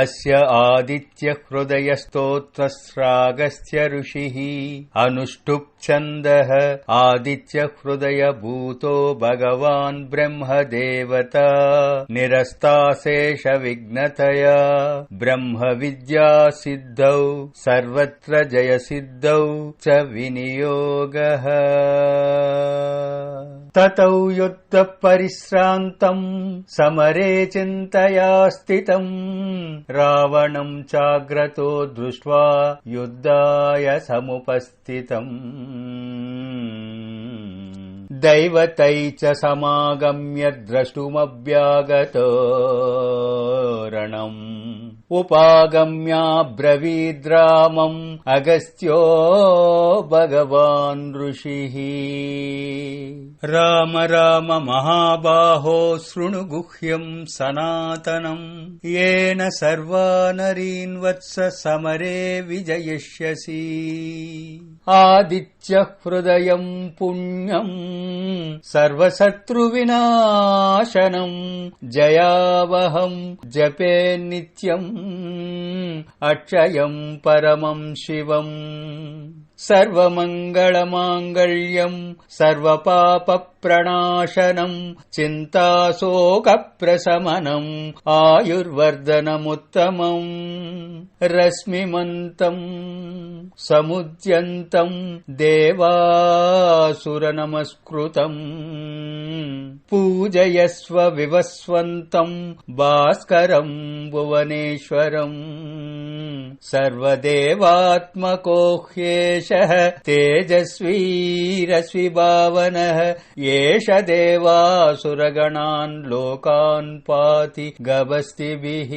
अस्य आदित्यहृदयस्तोत्रस्रागस्य ऋषिः अनुष्टुप्छन्दः आदित्यहृदयभूतो भगवान् ब्रह्मदेवता निरस्ताशेषविघ्नतया ब्रह्मविद्यासिद्धौ सर्वत्र जयसिद्धौ च विनियोगः ततौ युद्धपरिश्रान्तम् समरे चिन्तया स्थितम्। रावणम् चाग्रतो दृष्ट्वा युद्धाय समुपस्थितम्। दैवतै च समागम्य रणम् उपागम्याब्रवीद्रामम् अगस्त्यो भगवान् ऋषिः। राम राम महाबाहो शृणुगुह्यम् सनातनम् येन वत्स समरे विजयिष्यसि। आदित्यः हृदयम् पुण्यम् सर्वशत्रुविनाशनम् जयावहम् जपे नित्यम् अक्षयम् परमम् शिवम् सर्वमङ्गलमाङ्गल्यम् सर्वपापप्रणाशनम् चिन्ताशोकप्रशमनम् आयुर्वर्धनमुत्तमम् रश्मिमन्तम् समुद्यन्तम् देवासुरनमस्कृतम् पूजयस्व विवस्वन्तम् भास्करम् भुवनेश्वरम् सर्वदेवात्मको ह्येषः तेजस्वीरश्विभावनः एष देवासुरगणान् लोकान् पाति गवस्तिभिः।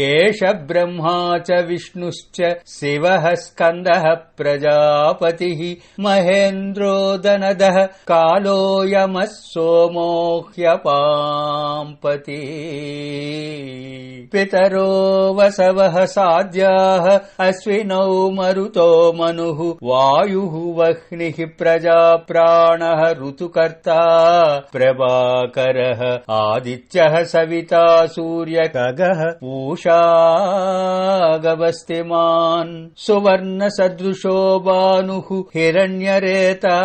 एष ब्रह्मा च विष्णुश्च शिवः स्कन्दः प्रजापतिः महेन्द्रो दनदः कालोऽयमः सोमो ह्यपाम्पति पितरो वसवः साध्याः अश्विनौ मरुतो मनुः वायुः वह्निः प्रजा प्राणः ऋतुकर्ता प्रभाकरः आदित्यः सविता सूर्यकगः गवस्तिमान् सुवर्णसदृशो बानुः हिरण्यरेता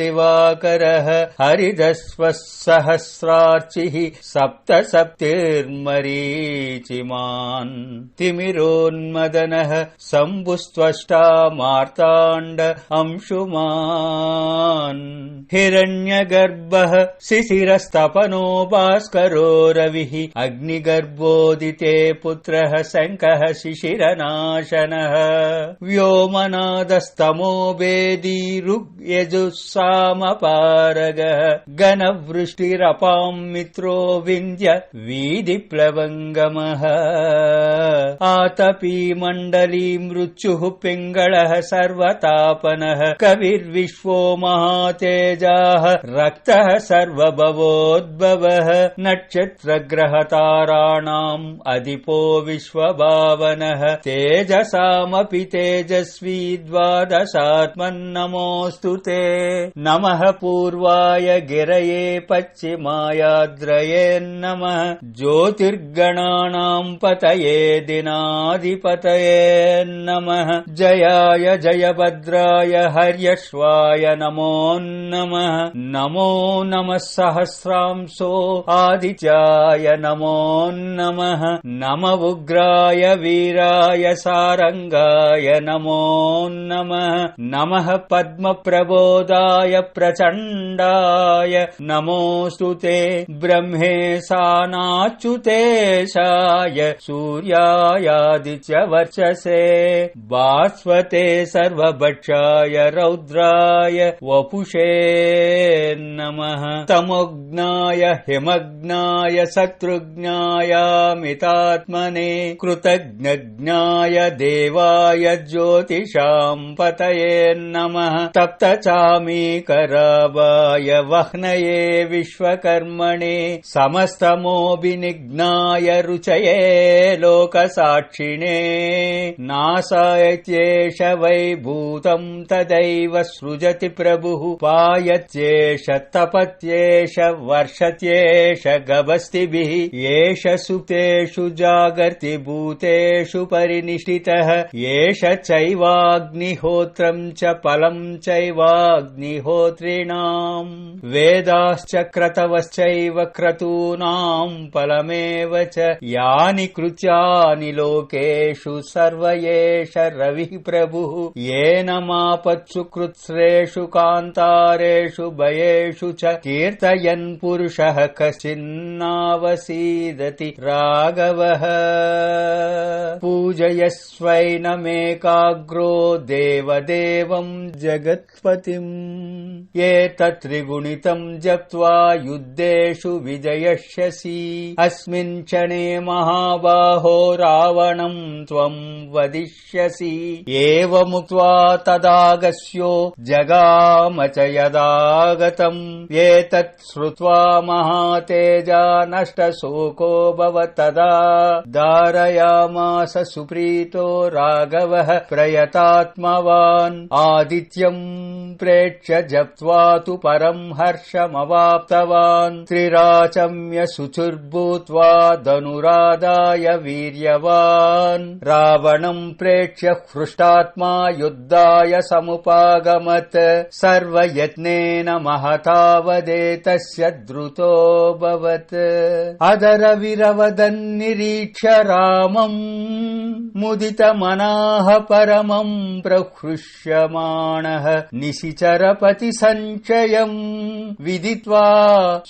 दिवाकरः हरिदस्वः सहस्रार्चिः सप्त सप्तिर्मरीचिमान् तिमिरोन्मदनः शम्भुस्त्वष्टा मार्ताण्ड अंशुमान्। हिरण्यगर्भः शिशिरस्तपनो भास्करो रविः। अग्निगर्भोदिते पुत्रः शङ्कः शिशिरनाशनः। व्योमनादस्तमो वेदी ऋग्यजुस्सामपारगः। गणवृष्टिरपाम् मित्रो विन्द्य वीदिप्लवङ्गमः आतपी मण्डली मृत्युः पिङ्गळः सर्वतापनः। कविर्विश्वो महातेजाः। रक्तः सर्वभवोद्भवः। नक्षत्रग्रहताराणाम् अधिपो विश्वभावनः। तेजसामपि तेजस्वी द्वादशात्मन्नमोऽस्तु ते। नमः पूर्वाय गिरये पश्चिमायाद्रयेन्नमः ज्योतिर्गणानाम् पतये दिनाधिपतये नमः। जयाय जयभद्राय हर्यश्वाय नमो नमः। नमो नमः सहस्रांसो आदित्याय नमो नमः। नम उग्राय वीराय सारङ्गाय नमो नमः। नमः पद्मप्रबोधाय प्रचण्डाय। नमोऽस्तु ते ब्रह्मेशानाच्युतेशाय सूर्यायादित्यवर्चसे बास्वते सर्वभक्षाय रौद्राय वपुषे नमः। तमोज्ञाय हिमग्नाय शत्रुज्ञायामितात्मने कृतज्ञज्ञाय देवाय ज्योतिषाम् पतये नमः। तप्त चामीकरावाय वह्नये विश्वकर्मणे समस्तमोऽभिनिघ्नाय रुचये लोकसाक्षिणे नासायत्येष वै भूतम् तदैव सृजति प्रभुः पायत्येष तपत्येष वर्षत्येष गवस्तिभिः एष सुतेषु जागर्ति भूतेषु परिनिष्ठितः एष चैवाग्निहोत्रम् च फलम् चैवाग्निहोत्रिणाम् वेदाश्च क्रतवश्चैव क्रतूनाम् फलमेव च यानि कृत्यानि लोकेषु सर्व एष रविः प्रभुः। येन मापत्सु कृत्स्रेषु कान्तारेषु भयेषु च कीर्तयन् पुरुषः कश्चिन्नावसीदति राघवः। पूजयस्वैनमेकाग्रो देवदेवम् जगत्पतिम्। एतत्त्रिगुणितम् जप्त्वा युद्धेषु विजयष्यसि। अस्मिन् क्षणे महाबाहो रावणम् त्वम् वदिष्यसि। एवमुक्त्वा तदागस्यो जगाम च यदागतम्। एतत् श्रुत्वा महातेजा नष्टशोको भव तदा। धारयामास सुप्रीतो राघवः प्रयतात्मवान्। आदित्यम् प्रेक्ष्य जप्त्वा तु परम् हर्षमवाप्तवान्। त्रिराचम्य शुचुर्भूत्वा धनुरादाय वीर्यवान् रावणम् प्रेक्ष्य हृष्टात्मा युद्धाय समुपागमत्। सर्वयत्नेन महतावदेतस्य द्रुतोऽभवत् अदरविरवदन्निरीक्ष्य रामम् मुदितमनाः परमम् प्रहृष्यमाणः निशिचरपति सञ्चयम् विदित्वा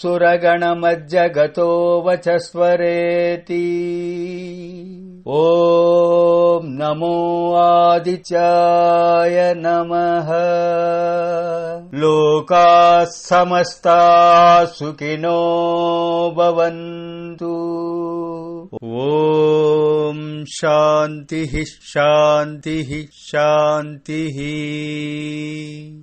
सुरगणमज्जगतो वचस्वरेति ॐ नमो आदित्याय नमः। लोकाः समस्ता सुखिनो भवन्तु। ॐ शान्तिः शान्तिः शान्तिः